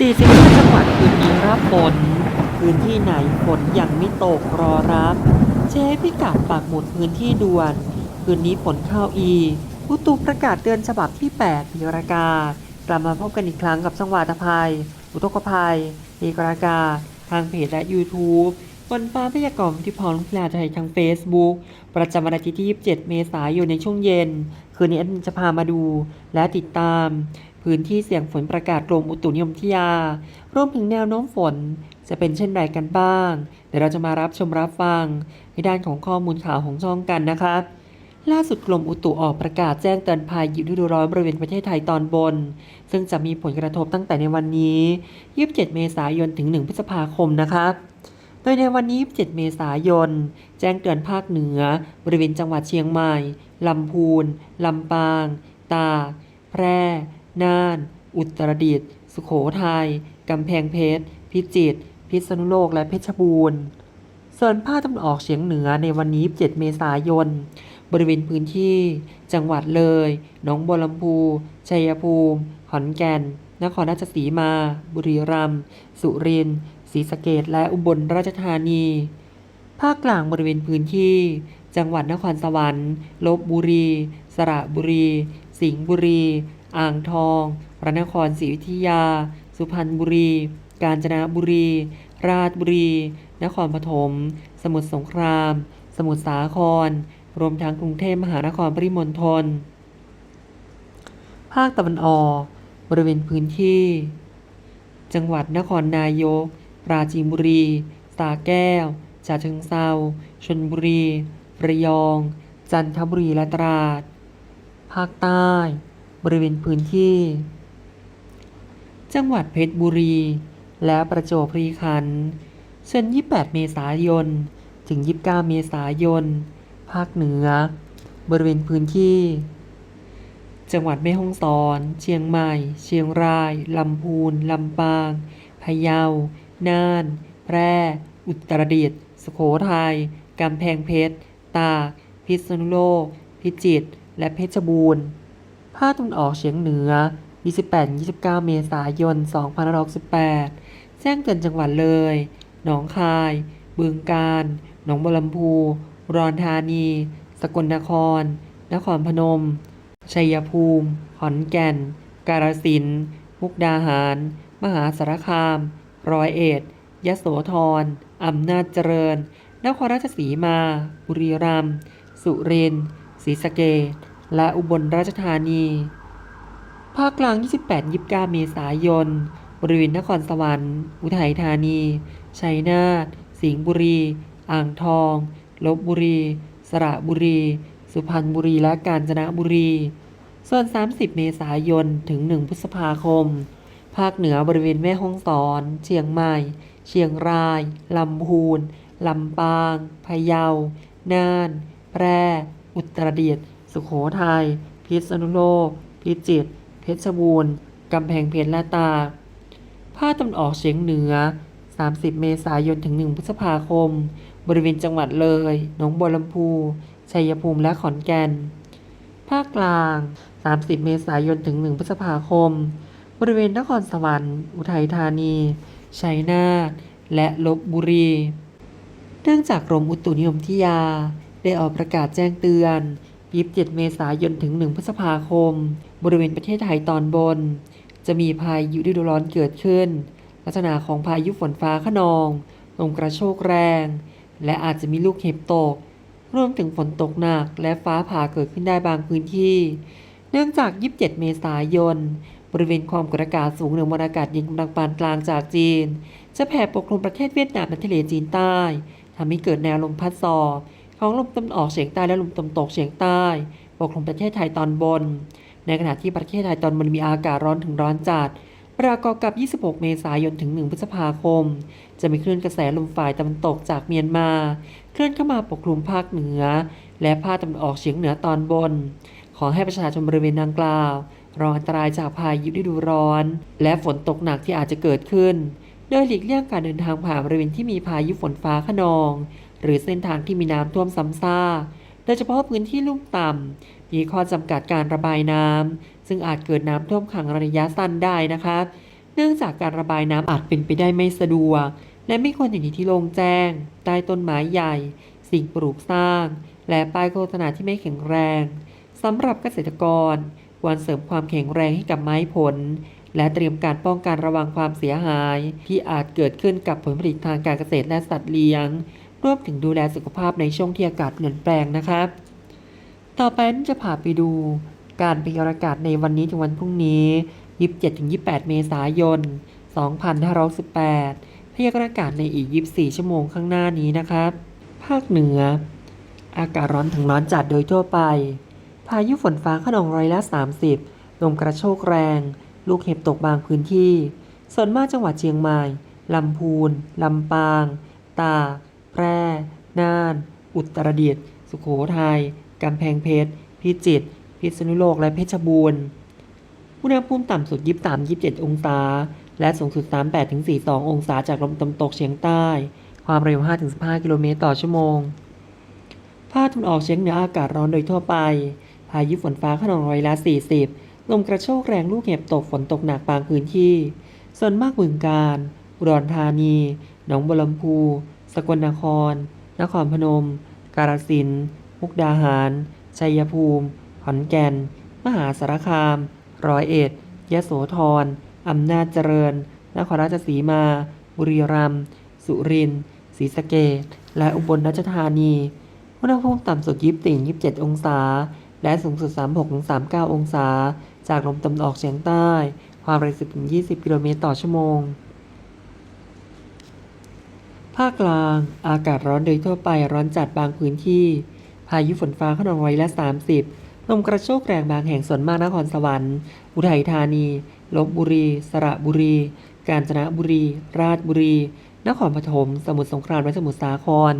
45จังหวัดคืนนี้รับฝน พื้นที่ไหนฝนยังไม่ตกรอรับเช็คพิกัดปากหมุดพื้นที่ด่วน คืนนี้ฝนเข้าอีกอุตุประกาศเตือนฉบับที่ 8 มีรากา กลับมาพบกันอีกครั้งกับจังหวัดภัย อุทกภัยมีกรากา ทางเพจและ YouTube บนฟ้าพยากรณ์ที่พรลุงพลาไทยทาง Facebook ประจำวันอาทิตย์ที่ 27 เมษายนในช่วงเย็น คืนนี้อดมินจะพามาดูและติดตาม พื้นที่เสี่ยงฝนประกาศกรมอุตุนิยมวิทยารวมถึงแนวโน้มฝนจะเป็นเช่นไรกันบ้าง เดี๋ยวเราจะมารับชมรับฟัง ในด้านของข้อมูลข่าวของช่องกันนะครับล่าสุดกรมอุตุออกประกาศแจ้งเตือนภัยฤดูร้อนบริเวณประเทศไทยตอนบน ซึ่งจะมีผลกระทบตั้งแต่ในวันนี้ 27 เมษายนถึง 1 พฤษภาคมนะครับโดยในวันนี้ 27 เมษายน แจ้งเตือนภาคเหนือ บริเวณจังหวัดเชียงใหม่ ลำพูน ลำปาง ตากแพร่ น่าน อุตรดิตถ์ สุโขทัย กำแพงเพชร พิจิตร พิษณุโลก และเพชรบูรณ์ ส่วนภาคตะวันออกเฉียงเหนือในวันนี้ 7 เมษายน บริเวณพื้นที่ จังหวัดเลย หนองบัวลำพู ชัยภูมิ ขอนแก่น นครราชสีมา บุรีรัมย์ สุรินทร์ ศรีสะเกษและอุบลราชธานี ภาคกลางบริเวณพื้นที่ จังหวัดนครสวรรค์ ลบบุรี สระบุรี สิงห์บุรี อ่างทอง พระนครศรีอยุธยา สุพรรณบุรี กาญจนบุรี ราชบุรี นครปฐม สมุทรสงคราม สมุทรสาคร รวมทั้งกรุงเทพมหานครปริมณฑล ภาคตะวันออก บริเวณพื้นที่ จังหวัดนครนายก ปราจีนบุรี สาแก้วฉะเชิงเซาชลบุรี ระยอง จันทบุรีและตราด ภาคใต้ บริเวณพื้นที่ จังหวัดเพชรบุรี และประจวบคีรีขันธ์ส่น 28 เมษายน ถึง 29 เมษายน ภาคเหนือ บริเวณพื้นที่ จังหวัดแม่ฮ่องสอน เชียงใหม่ เชียงราย ลำพูน ลำปาง พะเยา น่าน แพร่ อุตรดิตถ์ สุโขทัย กำแพงเพชร ตาก พิษณุโลก พิจิตร และเพชรบูรณ์ ภาคตะวันออกเฉียงเหนือ 28-29 เมษายน 2568 แจ้งเตือนจังหวัดเลย หนองคาย บึงกาฬ หนองบัวลำพู รอุดรธานี สกลนคร นครพนม ชัยภูมิ ขอนแก่น กาฬสินธุ์มุกดาหาร มหาสารคาม ร้อยเอ็ด ยโสธร อำนาจเจริญ นครราชสีมา บุรีรัมย์ สุรินทร์ ศรีสะเกษ และอุบลราชธานี ภาคกลาง 28-29 เมษายน บริเวณนครสวรรค์ อุทัยธานี ชัยนาท สิงห์บุรี อ่างทอง ลบบุรี สระบุรี สุพรรณบุรี และกาญจนบุรี ส่วน 30 เมษายน ถึง 1 พฤษภาคม ภาคเหนือบริเวณแม่ฮ่องสอน เชียงใหม่ เชียงราย ลำพูน ลำปาง พะเยา น่าน แพร่ อุตรดิตถ์ สุโขทัย พิษณุโลก พิจิตร เพชรบูรณ์ กำแพงเพชรและตา ภาคตะวันออกเฉียงเหนือ 30 เมษายนถึง 1 พฤษภาคม บริเวณจังหวัดเลย หนองบัวลำพู ชัยภูมิ และขอนแก่น ภาคกลาง 30 เมษายนถึง 1 พฤษภาคม บริเวณนครสวรรค์ อุทัยธานี ชัยนาท และลบบุรี เนื่องจากกรมอุตุนิยมวิทยา ได้ออกประกาศแจ้งเตือน 27 เมษายนถึง 1 พฤษภาคม บริเวณประเทศไทยตอนบน จะมีพายุฤดูร้อนเกิดขึ้น ลักษณะของพายุฝนฟ้าขนองลมกระโชกแรง และอาจจะมีลูกเห็บตก รวมถึงฝนตกหนักและฟ้าผ่าเกิดขึ้นได้บางพื้นที่ เนื่องจาก 27 เมษายน บริเวณความกดอากาศสูงเหนือมวลอากาศเย็นกำลังปานกลางจากจีน จะแผ่ปกคลุมประเทศเวียดนามและทะเลจีนใต้ทำให้เกิดแนวลมพัดสอบ ของลมตะวันออกเฉียงใต้และลมตะวันตกเฉียงใต้ปกคลุมประเทศไทยตอนบน ในขณะที่ประเทศไทยตอนบนมีอากาศร้อนถึงร้อนจัดประกอบกับ 26 เมษายน ถึง 1 พฤษภาคม จะมีคลื่นกระแสลมฝ่ายตะวันตกจากเมียนมา เคลื่อนเข้ามาปกคลุมภาคเหนือ และภาคตะวันออกเฉียงเหนือตอนบน ขอให้ประชาชนบริเวณดังกล่าวระวังอันตรายจากพายุฤดูร้อน และฝนตกหนักที่อาจจะเกิดขึ้น โดยหลีกเลี่ยงการเดินทางผ่านบริเวณที่มีพายุฝนฟ้าขนอง หรือเส้นทางที่มีน้ำท่วมซ้ำซากโดยเฉพาะพื้นที่ลุ่มต่ำมีข้อจำกัดการระบายน้ำซึ่งอาจเกิดน้ำท่วมขังระยะสั้นได้นะคะในนื่องจากการระบายน้ำอาจเป็นไปได้ไม่สะดวก และไม่ควรอยู่ในที่โล่งแจ้ง ใต้ต้นไม้ใหญ่ สิ่งปลูกสร้าง และป้ายโฆษณาที่ไม่แข็งแรงสำหรับเกษตรกรควรเสริมความแข็งแรงให้กับไม้ผล และเตรียมการป้องกันระวังความเสียหาย ที่อาจเกิดขึ้นกับผลผลิตทางการเกษตรและสัตว์เลี้ยง รวมถึงดูแลสุขภาพในช่วงที่อากาศเปลี่ยนแปลงนะครับ ต่อไปจะพาไปดูการพยากรณ์อากาศในวันนี้ถึงวันพรุ่งนี้ 27-28 เมษายน 2518พยากรณ์อากาศในอีก 24 ชั่วโมงข้างหน้านี้นะครับ ภาคเหนือ อากาศร้อนถึงร้อนจัดโดยทั่วไป พายุฝนฟ้าขนองร้อยละ 30 ลมกระโชกแรง ลูกเห็บตกบางพื้นที่ ส่วนมากจังหวัดเชียงใหม่ ลำพูน ลำปาง ตาก แพร่ น่าน อุตรดิตถ์ สุโขทัย กำแพงเพชร พิจิตร พิษณุโลก และเพชรบูรณ์ อุณหภูมิต่ำสุด 23-27 องศา และสูงสุด 38-42 องศาจากลมตะวันตกเฉียงใต้ ความเร็ว 5-15 กิโลเมตรต่อชั่วโมง ภาคตะวันออกเฉียงเหนืออากาศร้อนโดยทั่วไป พายุฝนฟ้าขนองร้อยละ 40 ลมกระโชกแรงลูกเห็บตกฝนตกหนักบางพื้นที่ ส่วนมากบึงการ อุดรธานี หนองบัวลำพู สกลนคร นครพนม กาฬสินธุ์มุกดาหาร ชัยภูมิ ขอนแก่น มหาสารคาม ร้อยเอ็ด ยโสธร อำนาจเจริญ นครราชสีมา บุรีรัมย์ สุรินทร์ ศรีสะเกษ และอุบลราชธานี อุณหภูมิต่ำสุด24 27องศา และสูงสุด 36-39 องศา จากลมตะวันออกเฉียงใต้ ความเร็ว10 20 กิโลเมตรต่อชั่วโมงาคกลาง อากาศร้อนโดยทั่วไปร้อนจัดบางพื้นที่ พายุฝนฟ้าขนองร้อยละ 30 ลมกระโชกแรงบางแห่งส่วนมากนครสวรรค์ อุทัยธานี ลบบุรี สระบุรี กาญจนบุรี ราชบุรี นครปฐม สมุทรสงครามและสมุทรสาคร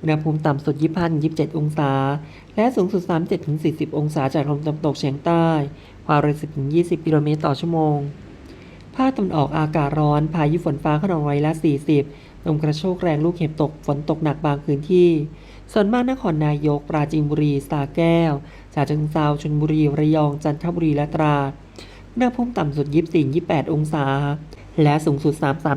อุณหภูมิต่ำสุด 25-27 องศา และสูงสุด 37-40 องศาจากลมตะวันตกเฉียงใต้ ความเร็ว 10-20 กิโลเมตรต่อชั่วโมง ภาคตะวันออกอากาศร้อน พายุฝนฟ้าขนองร้อยละ 40 ลมกระโชกแรงลูกเห็บตกฝนตกหนักบางพื้นที่ ส่วนมากนครนายก ปราจีนบุรีสระแก้วฉะเชิงเทราชลบุรี ระยอง จันทบุรี และตราดอุณหภูมิต่ำสุด 24-28 องศา และสูงสุด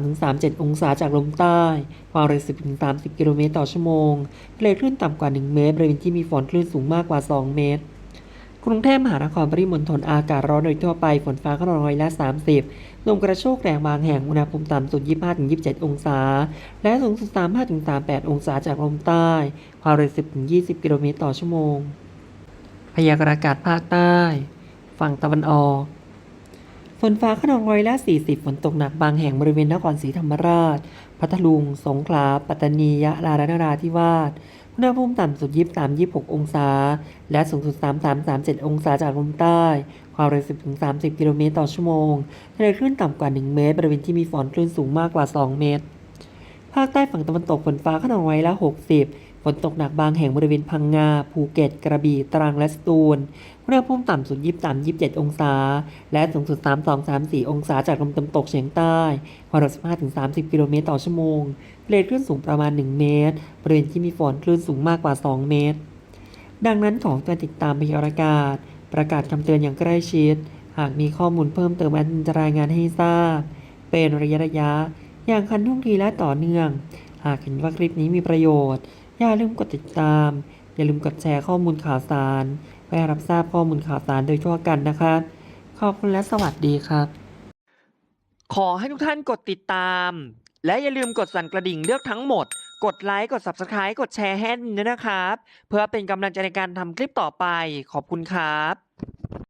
33-37 องศาจากลมใต้ ความเร็ว 10-30 กิโลเมตรต่อชั่วโมงทะเลคลื่นต่ำกว่า 1 เมตรบริเวณที่มีฝนคลื่นสูงมากกว่า 2 เมตร กรุงเทพมหานครปริมณฑลอากาศร้อนโดยทั่วไป ฝนฟ้าขนองร้อยละ 30ลมกระโชกแรงบางแห่งอุณหภูมิต่ำสุด 25-27 องศา และสูงสุด 35-38 องศาจากลมใต้ ความเร็ว 10-20 กิโลเมตรต่อชั่วโมง พยากรณ์อากาศภาคใต้ ฝั่งตะวันออก ฝนฟ้าขนองร้อยละ 40 ฝนตกหนักบางแห่งบริเวณนครศรีธรรมราช พัทลุง สงขลา ปัตตานี ยะลาและนราธิวาส อุณหภูมิต่ำสุด 23-26 องศา และสูงสุด 33-37 องศาจากลมใต้ ความเร็ว 10-30 กิโลเมตรต่อชั่วโมงทะเลคลื่นต่ำกว่า 1 เมตร บริเวณที่มีฝนคลื่นสูงมากกว่า 2 เมตร ภาคใต้ฝั่งตะวันตกฝนฟ้าขนองร้อยละ 60 ฝนตกหนักบางแห่งบริเวณพังงา ภูเก็ต กระบี่ ตรัง และสตูลอุณหภูมิต่ำสุด 23-27 องศา และสูงสุด 32-34 องศาจากลมตะวันตกเฉียงใต้ความเร็ว15-30 กิโลเมตรต่อชั่วโมงทะเลคลื่นสูงประมาณ 1 เมตร บริเวณที่มีฝนคลื่นสูงมากกว่า 2 เมตร ดังนั้นขอการติดตามพยากรณ์อากาศ ประกาศคำเตือนอย่างใกล้ชิด หากมีข้อมูลเพิ่มเติมอันจะรายงานให้ทราบ เป็นระยะระยะ อย่างคันท่วงทีและต่อเนื่อง หากเห็นว่าคลิปนี้มีประโยชน์ อย่าลืมกดติดตาม อย่าลืมกดแชร์ข้อมูลข่าวสารเพื่อรับทราบข้อมูลข่าวสารโดยทั่วกันนะครับขอบคุณและสวัสดีครับ ขอให้ทุกท่านกดติดตาม และอย่าลืมกดสั่นกระดิ่งเลือกทั้งหมด กดไลค์กด Subscribe กดแชร์ให้ด้วยนะครับ เพื่อเป็นกำลังใจในการทำคลิปต่อไปขอบคุณครับ